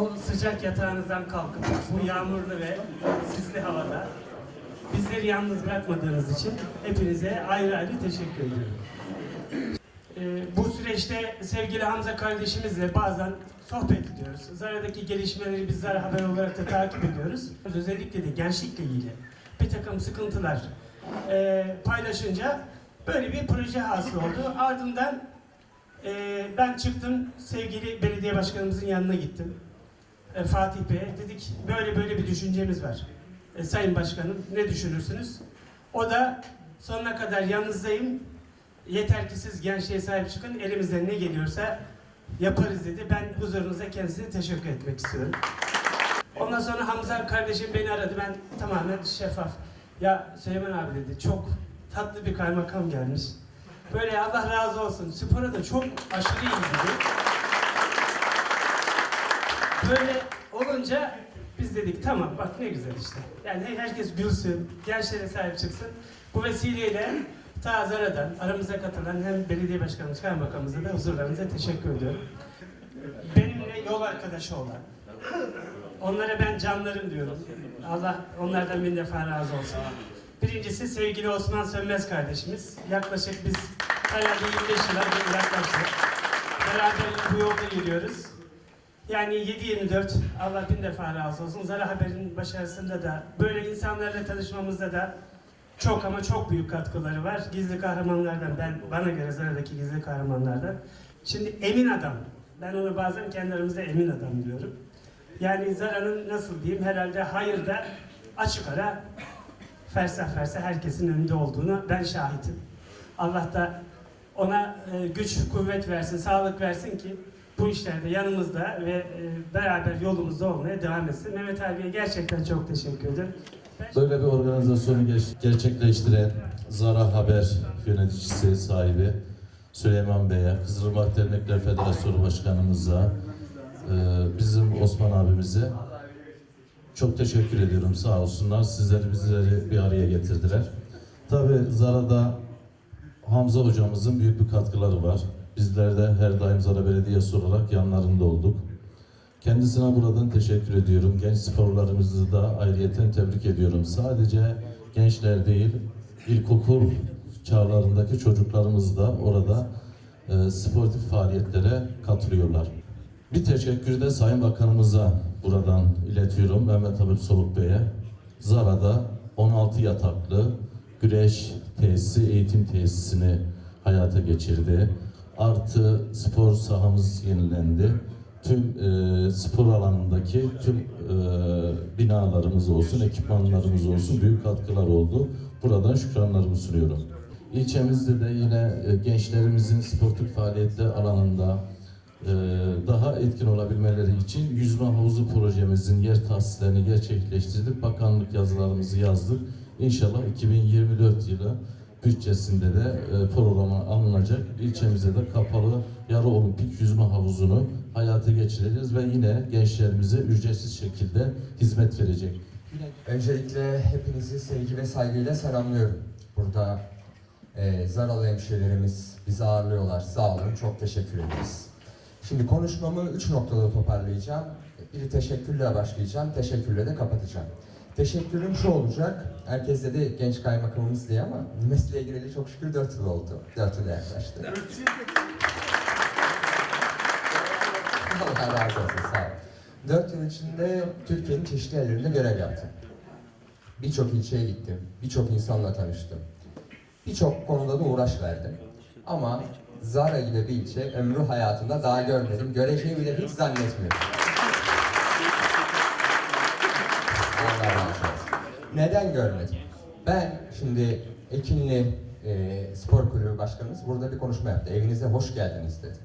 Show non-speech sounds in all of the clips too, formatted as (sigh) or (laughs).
o sıcak yatağınızdan kalkıp bu yağmurlu ve sisli havada bizleri yalnız bırakmadığınız için hepinize ayrı ayrı teşekkür ediyorum. Ee, bu süreçte sevgili Hamza kardeşimizle bazen sohbet ediyoruz. Zara'daki gelişmeleri biz Zara Haber olarak da takip ediyoruz. Özellikle de gençlikle ilgili bir takım sıkıntılar e, paylaşınca böyle bir proje hasıl oldu. Ardından e, ben çıktım sevgili belediye başkanımızın yanına gittim. E, Fatih Bey'e dedik böyle böyle bir düşüncemiz var. E, Sayın Başkanım ne düşünürsünüz? O da sonuna kadar yanınızdayım. Yeter ki siz gençliğe sahip çıkın. Elimizden ne geliyorsa yaparız dedi. Ben huzurunuza kendisine teşekkür etmek istiyorum. Ondan sonra Hamza kardeşim beni aradı. Ben tamamen şeffaf. Ya Süleyman abi dedi çok tatlı bir kaymakam gelmiş. Böyle Allah razı olsun. Spora da çok aşırı iyi dedi. Böyle olunca biz dedik tamam bak ne güzel işte. Yani herkes gülsün, gençlere sahip çıksın. Bu vesileyle ta Zara'dan aramıza katılan hem belediye başkanımız, kaymakamımıza da huzurlarınıza teşekkür ediyorum. Benimle yol arkadaşı olan, onlara ben canlarım diyorum. Allah onlardan bin defa razı olsun. Birincisi sevgili Osman Sönmez kardeşimiz. Yaklaşık biz herhalde 25 yıla yaklaştık. Beraber bu yolda yürüyoruz. Yani 7-24 Allah bin defa razı olsun. Zara Haber'in başarısında da böyle insanlarla tanışmamızda da çok ama çok büyük katkıları var. Gizli kahramanlardan ben bana göre Zara'daki gizli kahramanlardan. Şimdi emin adam. Ben onu bazen kendi aramızda emin adam diyorum. Yani Zara'nın nasıl diyeyim herhalde hayırda açık ara fersah fersah herkesin önünde olduğunu ben şahitim. Allah da ona e, güç, kuvvet versin, sağlık versin ki bu işlerde yanımızda ve e, beraber yolumuzda olmaya devam etsin. Mehmet abiye gerçekten çok teşekkür ederim. Böyle bir organizasyonu gerçekleştiren Zara Haber yöneticisi sahibi Süleyman Bey'e, Kızılırmak Dernekler Federasyonu Başkanımıza, e, bizim Osman abimize çok teşekkür ediyorum. Sağ olsunlar. Sizleri bizleri bir araya getirdiler. Tabii Zara'da Hamza hocamızın büyük bir katkıları var. Bizler de her daim Zara Belediyesi olarak yanlarında olduk. Kendisine buradan teşekkür ediyorum. Genç sporlarımızı da ayrıyeten tebrik ediyorum. Sadece gençler değil, ilkokul çağlarındaki çocuklarımız da orada e, sportif faaliyetlere katılıyorlar. Bir teşekkür de Sayın Bakanımıza buradan iletiyorum. Mehmet Habib Soluk Bey'e. Zara'da 16 yataklı güreş tesisi, eğitim tesisini hayata geçirdi. Artı spor sahamız yenilendi. Tüm e, spor alanındaki tüm e, binalarımız olsun, ekipmanlarımız olsun büyük katkılar oldu. Buradan şükranlarımı sunuyorum. İlçemizde de yine e, gençlerimizin sportif faaliyetler alanında e, daha etkin olabilmeleri için yüzme havuzu projemizin yer tahsislerini gerçekleştirdik. Bakanlık yazılarımızı yazdık. İnşallah 2024 yılı bütçesinde de e, programa alınacak. İlçemize de kapalı yarı olimpik yüzme havuzunu hayata geçireceğiz ve yine gençlerimize ücretsiz şekilde hizmet verecek. Öncelikle hepinizi sevgi ve saygıyla selamlıyorum. Burada e, Zaralı hemşehrilerimiz bizi ağırlıyorlar. Sağ olun, çok teşekkür ederiz. Şimdi konuşmamı üç noktada toparlayacağım. Biri teşekkürle başlayacağım, teşekkürle de kapatacağım. Teşekkürüm şu olacak, herkes dedi genç kaymakamımız diye ama mesleğe gireli çok şükür dört yıl oldu. Dört yıla yaklaştı. Allah razı olsun, sağ olun. Dört yıl içinde Türkiye'nin çeşitli yerlerinde görev yaptım. Birçok ilçeye gittim, birçok insanla tanıştım. Birçok konuda da uğraş verdim. Ama Zara gibi bir ilçe ömrü hayatımda daha görmedim. Göreceği bile hiç zannetmiyorum. Neden görmedim? Ben şimdi Ekinli e, Spor Kulübü Başkanımız burada bir konuşma yaptı. Evinize hoş geldiniz dedi.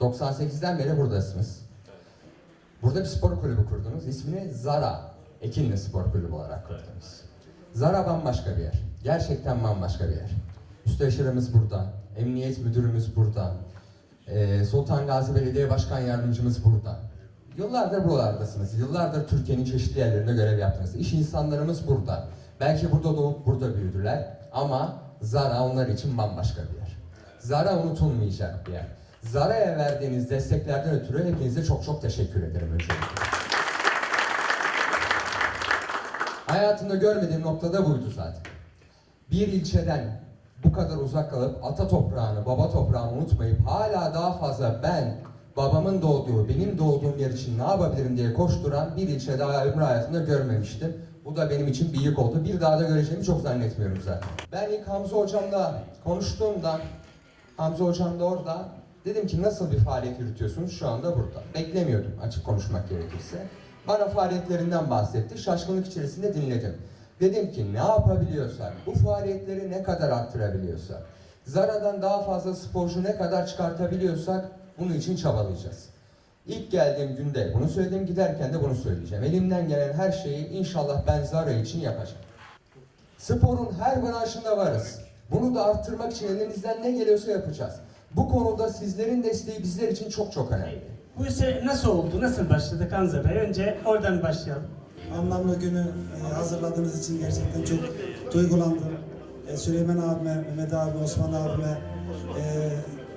98'den beri buradasınız. Burada bir spor kulübü kurdunuz. İsmini Zara Ekinli Spor Kulübü olarak kurdunuz. Zara bambaşka bir yer. Gerçekten bambaşka bir yer. Müsteşarımız burada. Emniyet müdürümüz burada. Ee, Sultan Gazi Belediye Başkan Yardımcımız burada. Yıllardır buralardasınız. Yıllardır Türkiye'nin çeşitli yerlerinde görev yaptınız. İş insanlarımız burada. Belki burada doğup burada büyüdüler ama Zara onlar için bambaşka bir yer. Zara unutulmayacak bir yer. Zara'ya verdiğiniz desteklerden ötürü hepinize çok çok teşekkür ederim öncelikle. Hayatımda görmediğim noktada buydu zaten. Bir ilçeden bu kadar uzak kalıp ata toprağını, baba toprağını unutmayıp hala daha fazla ben babamın doğduğu, benim doğduğum yer için ne yapabilirim diye koşturan bir ilçe daha ömrü hayatımda görmemiştim. Bu da benim için bir yük oldu. Bir daha da göreceğimi çok zannetmiyorum zaten. Ben ilk Hamza hocamla konuştuğumda, Hamza hocam da orada dedim ki nasıl bir faaliyet yürütüyorsunuz şu anda burada. Beklemiyordum açık konuşmak gerekirse. Bana faaliyetlerinden bahsetti. Şaşkınlık içerisinde dinledim. Dedim ki ne yapabiliyorsak, bu faaliyetleri ne kadar arttırabiliyorsak, Zara'dan daha fazla sporcu ne kadar çıkartabiliyorsak bunun için çabalayacağız. İlk geldiğim günde bunu söyledim, giderken de bunu söyleyeceğim. Elimden gelen her şeyi inşallah ben Zara için yapacağım. Sporun her branşında varız. Bunu da arttırmak için elimizden ne geliyorsa yapacağız. Bu konuda sizlerin desteği bizler için çok çok önemli. Bu işe nasıl oldu, nasıl başladı Kanza Bey? Önce oradan başlayalım. Anlamlı günü e, hazırladığınız için gerçekten çok duygulandım. E, Süleyman abime, Mehmet abi, Osman abime,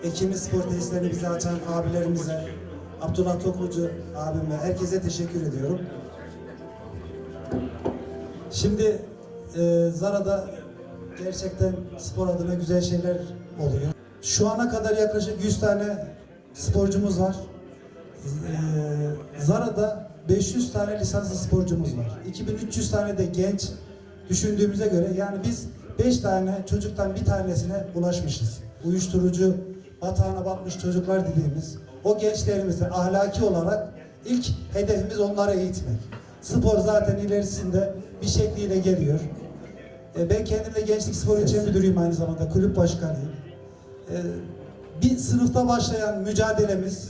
e, Ekimiz Spor Tesislerini bize açan abilerimize, Abdullah Toklucu abime, herkese teşekkür ediyorum. Şimdi e, Zara'da gerçekten spor adına güzel şeyler oluyor. Şu ana kadar yaklaşık 100 tane sporcumuz var. Ee, Zara'da 500 tane lisanslı sporcumuz var. 2300 tane de genç düşündüğümüze göre yani biz 5 tane çocuktan bir tanesine ulaşmışız. Uyuşturucu batağına batmış çocuklar dediğimiz o gençlerimize ahlaki olarak ilk hedefimiz onları eğitmek. Spor zaten ilerisinde bir şekliyle geliyor. Ee, Ben kendim de Gençlik Spor İlçe Müdürüyüm aynı zamanda, kulüp başkanıyım. Ee, Bir sınıfta başlayan mücadelemiz,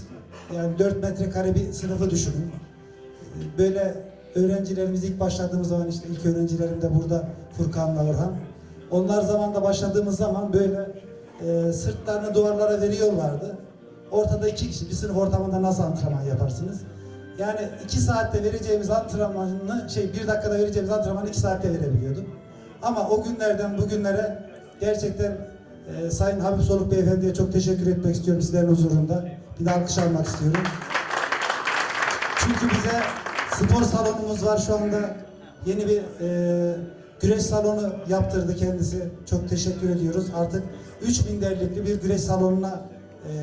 yani 4 metrekare bir sınıfı düşünün. Ee, Böyle öğrencilerimiz ilk başladığımız zaman işte ilk öğrencilerim de burada Furkan'la Orhan. Onlar zamanla başladığımız zaman böyle e, sırtlarını duvarlara veriyorlardı. Ortada iki kişi, bir sınıf ortamında nasıl antrenman yaparsınız? Yani iki saatte vereceğimiz antrenmanı, şey bir dakikada vereceğimiz antrenmanı iki saatte verebiliyorduk. Ama o günlerden bugünlere gerçekten e, Sayın Habib Soluk Beyefendi'ye çok teşekkür etmek istiyorum sizlerin huzurunda. Bir de alkış almak istiyorum. Çünkü bize spor salonumuz var şu anda. Yeni bir e, güreş salonu yaptırdı kendisi. Çok teşekkür ediyoruz. Artık 3000 derlikli bir güreş salonuna e,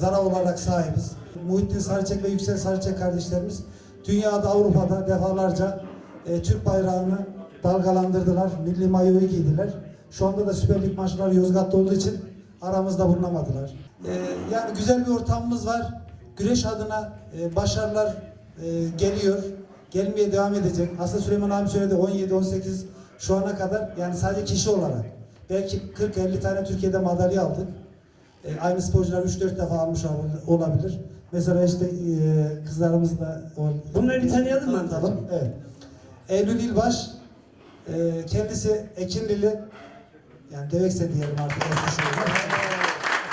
zara olarak sahibiz. Muhittin Sarıçek ve Yüksel Sarıçek kardeşlerimiz dünyada Avrupa'da defalarca e, Türk bayrağını dalgalandırdılar. Milli mayoyu giydiler. Şu anda da Süper Lig maçları Yozgat'ta olduğu için aramızda bulunamadılar. E, yani güzel bir ortamımız var. Güreş adına e, başarılar e, geliyor. Gelmeye devam edecek. Aslında Süleyman abi söyledi 17-18 şu ana kadar yani sadece kişi olarak belki 40-50 tane Türkiye'de madalya aldık. E, aynı sporcular 3-4 defa almış ol- olabilir. Mesela işte e, kızlarımız da o- Bunları bir tanıyalım mı Tanıtalım. Evet. Eylül İlbaş e, kendisi Ekinlili yani Devekse diyelim artık.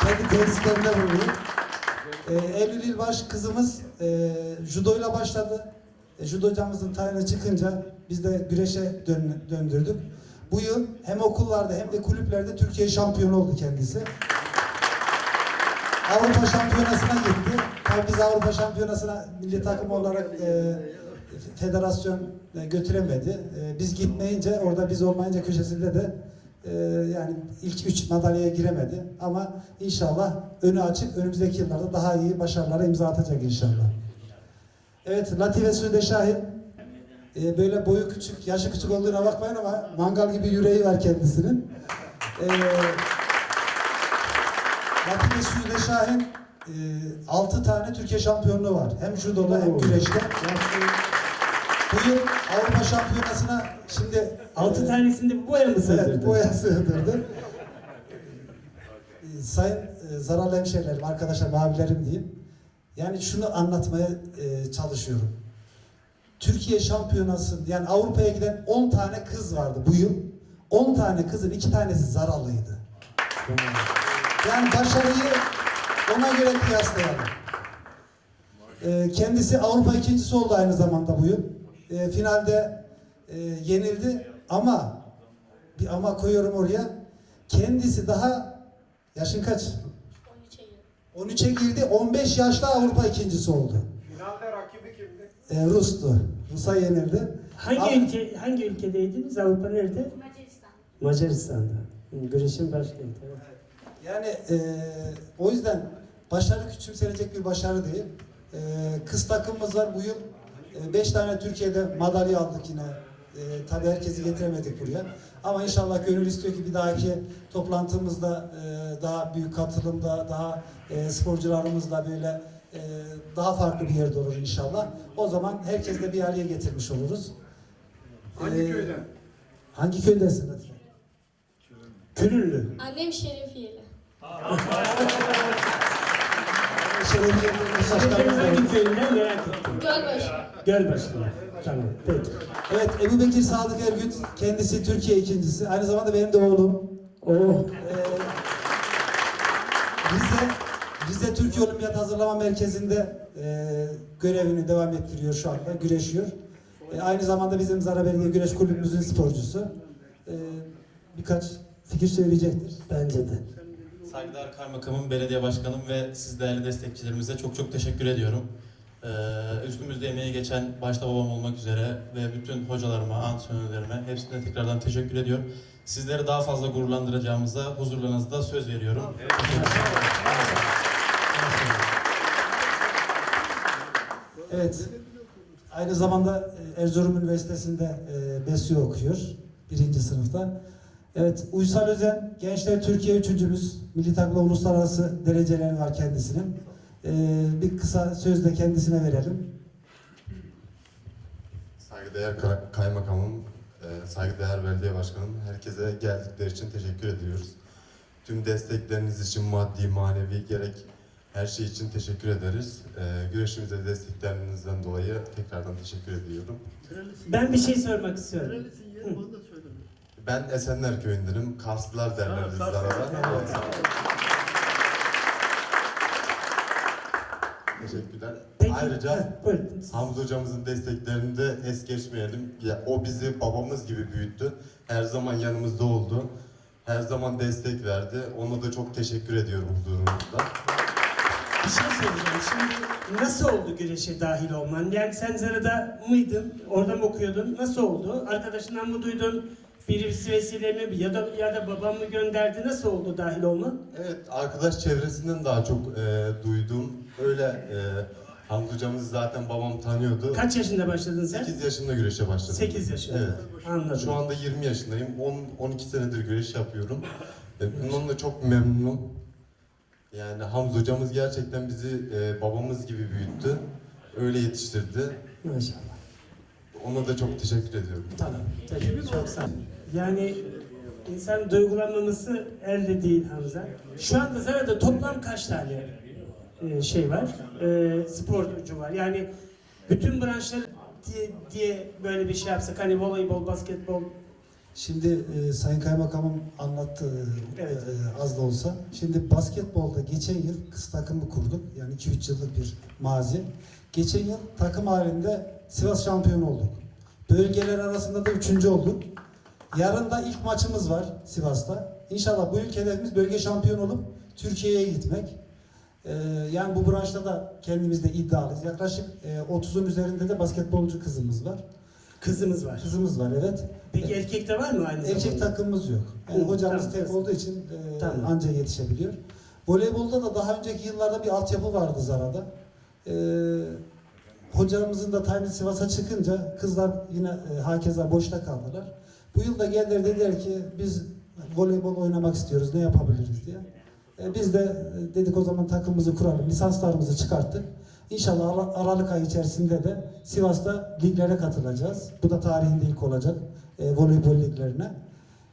Kendi tesislerinde bulunuyor. E, Eylül İlbaş kızımız e, judoyla başladı. E, judo hocamızın tayini çıkınca biz de güreşe dön- döndürdük. Bu yıl hem okullarda hem de kulüplerde Türkiye şampiyonu oldu kendisi. Avrupa Şampiyonası'na gitti. Tabii biz Avrupa Şampiyonası'na milli takım olarak e, federasyon e, götüremedi. E, biz gitmeyince orada biz olmayınca köşesinde de e, yani ilk üç madalyaya giremedi. Ama inşallah önü açık. Önümüzdeki yıllarda daha iyi başarılara imza atacak inşallah. Evet Latife Sude Şahin e, böyle boyu küçük, yaşı küçük olduğuna bakmayın ama mangal gibi yüreği var kendisinin. E, Latife Sude Şahin 6 tane Türkiye şampiyonluğu var. Hem judoda hem güreşte. Bu yıl Avrupa Şampiyonası'na şimdi 6 tanesini de bu boya mı Evet, sığdırdın? boya sığdırdı. Ee, Sayın e, zararlı hemşehrilerim, arkadaşlarım, abilerim diyeyim. Yani şunu anlatmaya e, çalışıyorum. Türkiye şampiyonası, yani Avrupa'ya giden 10 tane kız vardı bu yıl. 10 tane kızın 2 tanesi zararlıydı. Yani başarıyı ona göre kıyaslayalım. Ee, kendisi Avrupa ikincisi oldu aynı zamanda bu yıl. Ee, finalde e, yenildi ama bir ama koyuyorum oraya. Kendisi daha yaşın kaç? 13 Eylül. 13'e girdi. 15 yaşta Avrupa ikincisi oldu. Finalde Ee, Rus'tu. Rus'a yenildi. Hangi Ama- ülke hangi ülkedeydiniz? Avrupa nerede? Macaristan. Macaristan'da. Güreşin başkenti. Evet. Yani e, o yüzden başarı küçümsenecek bir başarı değil. E, kız takımımız var bu yıl. 5 tane Türkiye'de madalya aldık yine. E, tabii herkesi getiremedik buraya. Ama inşallah gönül istiyor ki bir dahaki toplantımızda e, daha büyük katılımda, daha e, sporcularımızla böyle e, daha farklı bir yerde olur inşallah. O zaman herkes de bir araya getirmiş oluruz. Hangi Ee, köyden? Hangi köydesin Latife? Külünlü. Annem Şerefiyeli. Şerefiye Ülkenin Başkanımız da- hangi köyünden merak ettim. Gölbaşı. Gölbaşı'nda. Tamam. Peki. Evet, Ebu Bekir Sadık Ergüt, kendisi Türkiye ikincisi. Aynı zamanda benim de oğlum. Oh. Ee, Rize Türkiye Olimpiyat Hazırlama Merkezi'nde e, görevini devam ettiriyor şu anda, güreşiyor. E, aynı zamanda bizim Zara Belediye Güreş Kulübümüzün sporcusu. E, birkaç fikir söyleyecektir. Bence de. Saygıdeğer Kaymakamım, Belediye Başkanım ve siz değerli destekçilerimize çok çok teşekkür ediyorum. Ee, üstümüzde emeği geçen başta babam olmak üzere ve bütün hocalarıma, antrenörlerime hepsine tekrardan teşekkür ediyorum. Sizleri daha fazla gururlandıracağımıza huzurlarınızda söz veriyorum. Evet. Aynı zamanda e, Erzurum Üniversitesi'nde e, BESÜ okuyor. Birinci sınıfta. Evet, Uysal Özen, Gençler Türkiye üçüncümüz. Milli takımda uluslararası dereceleri var kendisinin. E, bir kısa söz de kendisine verelim. Saygıdeğer Kay- Kaymakamım, saygıdeğer Belediye Başkanım, herkese geldikleri için teşekkür ediyoruz. Tüm destekleriniz için maddi, manevi gerek her şey için teşekkür ederiz. E, Güreşimize desteklerinizden dolayı tekrardan teşekkür ediyorum. Ben bir şey sormak istiyorum. Ben Esenler Köyü'ndenim. Karslılar derler biz arada. Evet. Teşekkürler. Peki. Ayrıca Heh, buyurun. Hamza hocamızın desteklerini de es geçmeyelim. Ya, o bizi babamız gibi büyüttü. Her zaman yanımızda oldu. Her zaman destek verdi. Ona da çok teşekkür ediyorum huzurunuzda. Bir şey söyleyeceğim. Şimdi nasıl oldu güreşe dahil olman? Yani sen Zara'da mıydın? Orada mı okuyordun? Nasıl oldu? Arkadaşından mı duydun? Birisi vesile mi? Ya da, ya da babam mı gönderdi? Nasıl oldu dahil olman? Evet, arkadaş çevresinden daha çok e, duydum. Öyle e, Hamza hocamızı zaten babam tanıyordu. Kaç yaşında başladın sen? 8 yaşında güreşe başladım. 8 yaşında. Evet. Anladım. Şu anda 20 yaşındayım. 10 12 senedir güreş yapıyorum. E, bundan da çok memnunum. Yani Hamza hocamız gerçekten bizi e, babamız gibi büyüttü. Öyle yetiştirdi. Maşallah. Ona da çok teşekkür ediyorum. Tamam. Teşekkür Çok sağ. Yani insan duygulanmaması elde değil Hamza. Şu anda Zara'da toplam kaç tane e, şey var? E, sporcu var. Yani bütün branşlar diye, diye böyle bir şey yapsak hani voleybol, basketbol Şimdi e, Sayın Kaymakamım anlattı e, Evet. e, az da olsa. Şimdi basketbolda geçen yıl kız takımı kurduk. Yani 2-3 yıllık bir mazi. Geçen yıl takım halinde Sivas şampiyon olduk. Bölgeler arasında da üçüncü olduk. Yarın da ilk maçımız var Sivas'ta. İnşallah bu ilk hedefimiz bölge şampiyon olup Türkiye'ye gitmek. E, yani bu branşta da kendimiz de iddialıyız. Yaklaşık e, 30'un üzerinde de basketbolcu kızımız var. kızımız var. Kızımız var evet. Peki erkek de var mı aynı Erkek zamanda? takımımız yok. Yani Hı, hocamız tamam, tek olduğu için e, Tamam. anca yetişebiliyor. Voleybolda da daha önceki yıllarda bir altyapı vardı Zara'da. E, hocamızın da tayini Sivas'a çıkınca kızlar yine e, hakeza boşta kaldılar. Bu yıl da geldiler dediler ki biz voleybol oynamak istiyoruz ne yapabiliriz diye. E, biz de e, dedik o zaman takımımızı kuralım. Lisanslarımızı çıkarttık. İnşallah Ara- Aralık ayı içerisinde de Sivas'ta liglere katılacağız. Bu da tarihinde ilk olacak e, voleybol liglerine.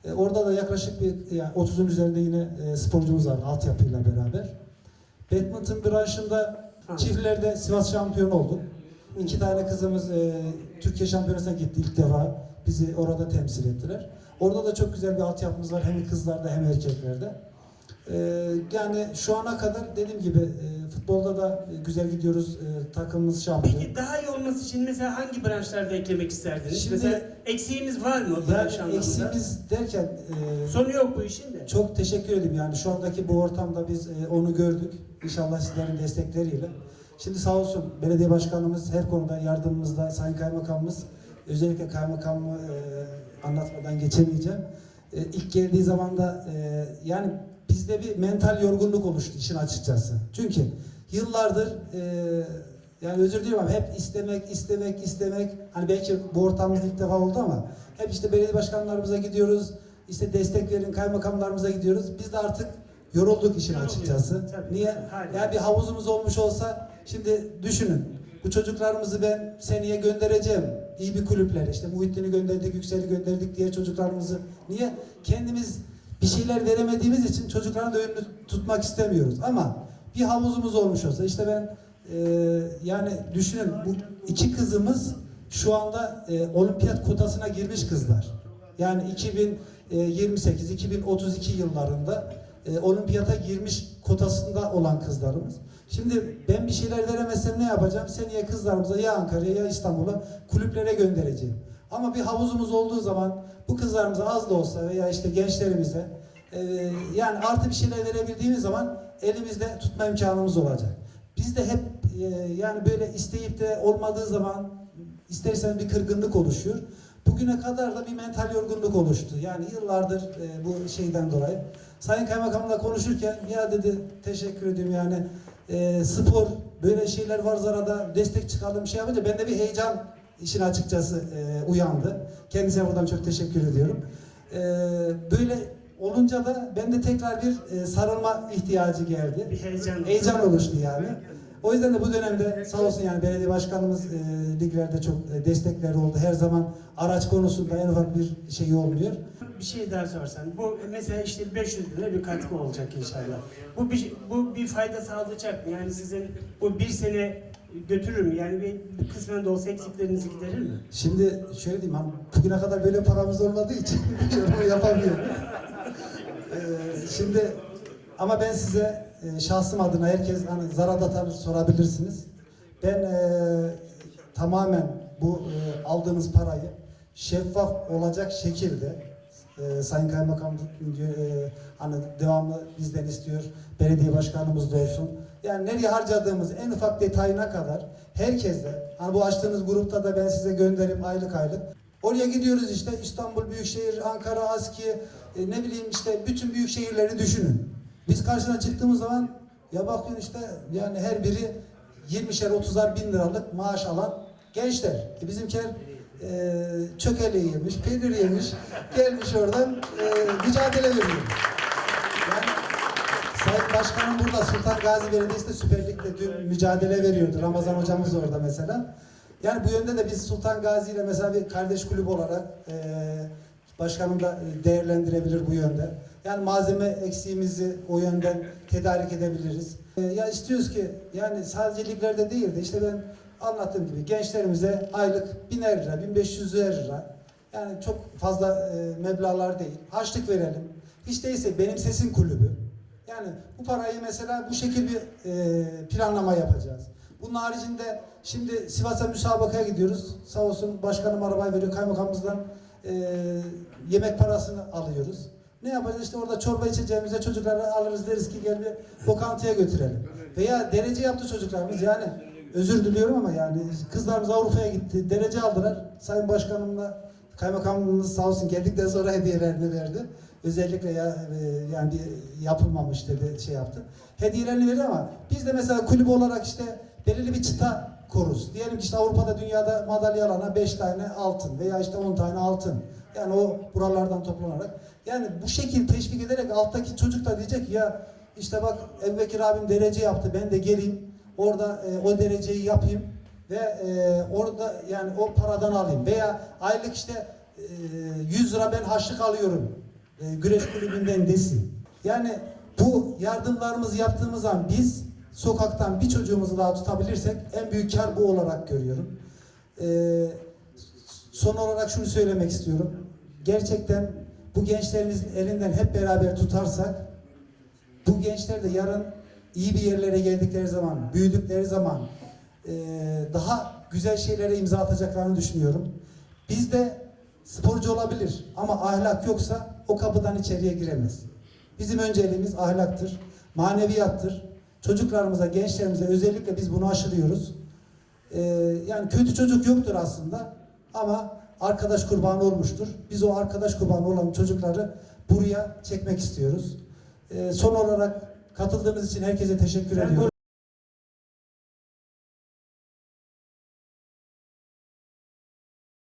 E, orada da yaklaşık bir yani 30'un üzerinde yine e, sporcumuz var altyapıyla beraber. Badminton branşında çiftlerde Sivas şampiyon olduk. İki tane kızımız e, Türkiye şampiyonasına gitti ilk defa. Bizi orada temsil ettiler. Orada da çok güzel bir altyapımız var hem kızlarda hem erkeklerde. E, yani şu ana kadar dediğim gibi e, futbol futbolda da e, güzel gidiyoruz. E, takımımız şampiyon. Peki daha iyi olması için mesela hangi branşlarda eklemek isterdiniz? Şimdi- mesela eksiğimiz var mı branş Yani anlamında? eksiğimiz derken e, Sonu yok bu işin de. Çok teşekkür ederim yani şu andaki bu ortamda biz e, onu gördük. İnşallah sizlerin destekleriyle. Şimdi sağ olsun belediye başkanımız her konuda yardımımızda, sayın kaymakamımız özellikle kaymakamımı e, anlatmadan geçemeyeceğim. E, ilk geldiği zaman da e, yani bizde bir mental yorgunluk oluştu işin açıkçası. Çünkü yıllardır e, yani özür diliyorum ama hep istemek, istemek, istemek. Hani belki bu ortamımızda ilk defa oldu ama hep işte belediye başkanlarımıza gidiyoruz. İşte destek verin kaymakamlarımıza gidiyoruz. Biz de artık yorulduk işin Yoruluyor, açıkçası. tabii. Niye? Haliyle. Ya bir havuzumuz olmuş olsa şimdi düşünün. Bu çocuklarımızı ben seneye göndereceğim. İyi bir kulüplere. İşte Muhittin'i gönderdik, Yüksel'i gönderdik diye çocuklarımızı. Niye? Kendimiz bir şeyler veremediğimiz için çocukların da önünü tutmak istemiyoruz. Ama bir havuzumuz olmuş olsa işte ben e, yani düşünün bu iki kızımız şu anda e, olimpiyat kotasına girmiş kızlar. Yani 2028-2032 yıllarında e, olimpiyata girmiş kotasında olan kızlarımız. Şimdi ben bir şeyler veremezsem ne yapacağım? Seneye kızlarımıza ya Ankara'ya ya İstanbul'a kulüplere göndereceğim. Ama bir havuzumuz olduğu zaman bu kızlarımıza az da olsa veya işte gençlerimize e, yani artı bir şeyler verebildiğimiz zaman elimizde tutma imkanımız olacak. Biz de hep e, yani böyle isteyip de olmadığı zaman istersen bir kırgınlık oluşuyor. Bugüne kadar da bir mental yorgunluk oluştu. Yani yıllardır e, bu şeyden dolayı. Sayın Kaymakamla konuşurken ya dedi teşekkür ediyorum yani e, spor böyle şeyler var zarada destek çıkalım şey yapınca bende bir heyecan işin açıkçası e, uyandı. Kendisine buradan çok teşekkür ediyorum. E, böyle olunca da bende tekrar bir e, sarılma ihtiyacı geldi. Bir heyecan. Heyecan oluştu yani. O yüzden de bu dönemde sağ olsun yani belediye başkanımız e, liglerde çok e, destekleri oldu. Her zaman araç konusunda en ufak bir şey olmuyor. Bir şey daha sorsan. Bu mesela işte 500 lira bir katkı olacak inşallah. Bu bir, bu bir fayda sağlayacak mı? Yani sizin bu bir sene götürür mü? Yani bir, kısmen de olsa eksiklerinizi giderir mi? Şimdi şöyle diyeyim hani bugüne kadar böyle paramız olmadığı için (laughs) yapamıyorum. Ee, şimdi ama ben size e, şahsım adına herkes hani zarada tabii sorabilirsiniz. Ben e, tamamen bu e, aldığımız parayı şeffaf olacak şekilde e, Sayın Kaymakam e, hani devamlı bizden istiyor. Belediye başkanımız da olsun. Yani nereye harcadığımız en ufak detayına kadar herkesle hani bu açtığınız grupta da ben size gönderip aylık aylık Oraya gidiyoruz işte İstanbul Büyükşehir, Ankara, ASKİ, e, ne bileyim işte bütün büyük şehirleri düşünün. Biz karşına çıktığımız zaman ya bakıyorsun işte yani her biri 20'şer 30'ar bin liralık maaş alan gençler. E bizimkiler e, çökele yemiş, peynir yemiş, gelmiş oradan e, mücadele veriyor. Sayın Başkanım burada Sultan Gazi Belediyesi de Süper Lig'de dün mücadele veriyordu. Ramazan hocamız da orada mesela. Yani bu yönde de biz Sultan Gazi ile mesela bir kardeş kulübü olarak e, başkanım da değerlendirebilir bu yönde. Yani malzeme eksiğimizi o yönden tedarik edebiliriz. E, ya istiyoruz ki yani sadece liglerde değil de işte ben anlattığım gibi gençlerimize aylık 1000 lira, 1500 lira yani çok fazla e, meblağlar değil. Harçlık verelim. Hiç değilse benim sesin kulübü. Yani bu parayı mesela bu şekil bir e, planlama yapacağız. Bunun haricinde şimdi Sivas'a müsabakaya gidiyoruz. Sağ olsun başkanım arabayı veriyor. Kaymakamımızdan e, yemek parasını alıyoruz. Ne yapacağız? İşte orada çorba içeceğimize çocukları alırız deriz ki gel bir lokantaya götürelim. Veya derece yaptı çocuklarımız yani özür diliyorum ama yani kızlarımız Avrupa'ya gitti. Derece aldılar. Sayın Başkanımla kaymakamımız sağ olsun geldikten sonra (laughs) hediyelerini verdi. Özellikle ya, e, yani bir yapılmamış dedi şey yaptı. Hediyelerini verdi ama biz de mesela kulüp olarak işte belirli bir çıta koruz. Diyelim ki işte Avrupa'da dünyada madalya alana 5 tane altın veya işte 10 tane altın. Yani o buralardan toplanarak. Yani bu şekil teşvik ederek alttaki çocuk da diyecek ya işte bak Ebubekir abim derece yaptı ben de geleyim orada e, o dereceyi yapayım ve e, orada yani o paradan alayım veya aylık işte e, 100 lira ben harçlık alıyorum e, güreş kulübünden desin. Yani bu yardımlarımızı yaptığımız zaman biz sokaktan bir çocuğumuzu daha tutabilirsek en büyük kar bu olarak görüyorum. E, son olarak şunu söylemek istiyorum. Gerçekten bu gençlerimizin elinden hep beraber tutarsak bu gençler de yarın iyi bir yerlere geldikleri zaman, büyüdükleri zaman e, daha güzel şeylere imza atacaklarını düşünüyorum. Biz de sporcu olabilir ama ahlak yoksa o kapıdan içeriye giremez. Bizim önceliğimiz ahlaktır, maneviyattır. Çocuklarımıza, gençlerimize özellikle biz bunu aşılıyoruz. Ee, yani kötü çocuk yoktur aslında ama arkadaş kurbanı olmuştur. Biz o arkadaş kurbanı olan çocukları buraya çekmek istiyoruz. Ee, son olarak katıldığınız için herkese teşekkür Ben ediyorum.